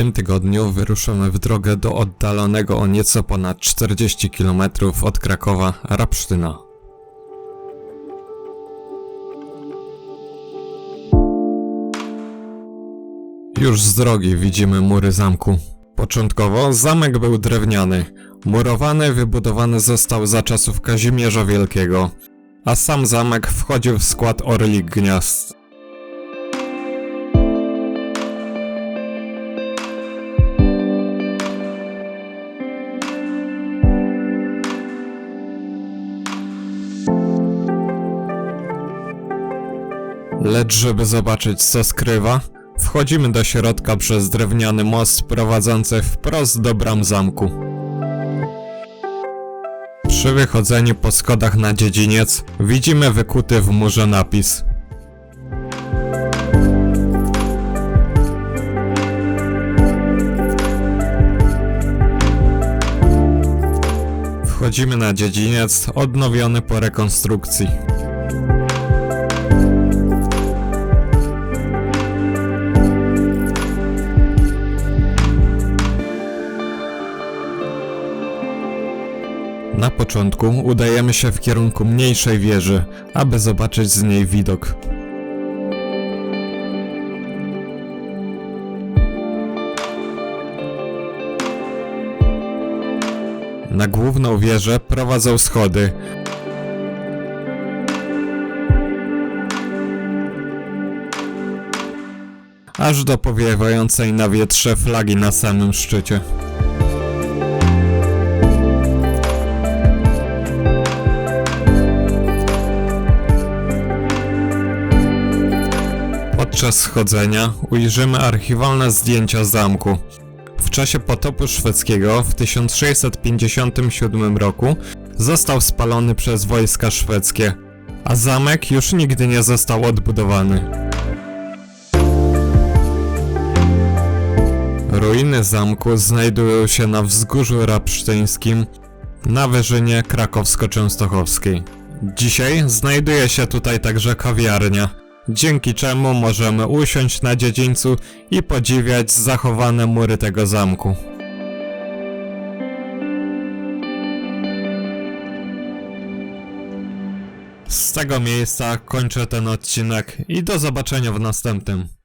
tym tygodniu wyruszymy w drogę do oddalonego o nieco ponad 40 km od Krakowa Rapsztyna. Już z drogi widzimy mury zamku. Początkowo zamek był drewniany. Murowany wybudowany został za czasów Kazimierza Wielkiego, a sam zamek wchodził w skład Orlik Gniazd. Lecz żeby zobaczyć co skrywa, wchodzimy do środka przez drewniany most prowadzący wprost do bram zamku. Przy wychodzeniu po schodach na dziedziniec widzimy wykuty w murze napis. Wchodzimy na dziedziniec odnowiony po rekonstrukcji. Na początku udajemy się w kierunku mniejszej wieży, aby zobaczyć z niej widok. Na główną wieżę prowadzą schody. Aż do powiewającej na wietrze flagi na samym szczycie. Podczas schodzenia ujrzymy archiwalne zdjęcia zamku. W czasie potopu szwedzkiego w 1657 roku został spalony przez wojska szwedzkie, a zamek już nigdy nie został odbudowany. Ruiny zamku znajdują się na wzgórzu rapsztyńskim na wyżynie krakowsko-częstochowskiej. Dzisiaj znajduje się tutaj także kawiarnia, dzięki czemu możemy usiąść na dziedzińcu i podziwiać zachowane mury tego zamku. Z tego miejsca kończę ten odcinek i do zobaczenia w następnym.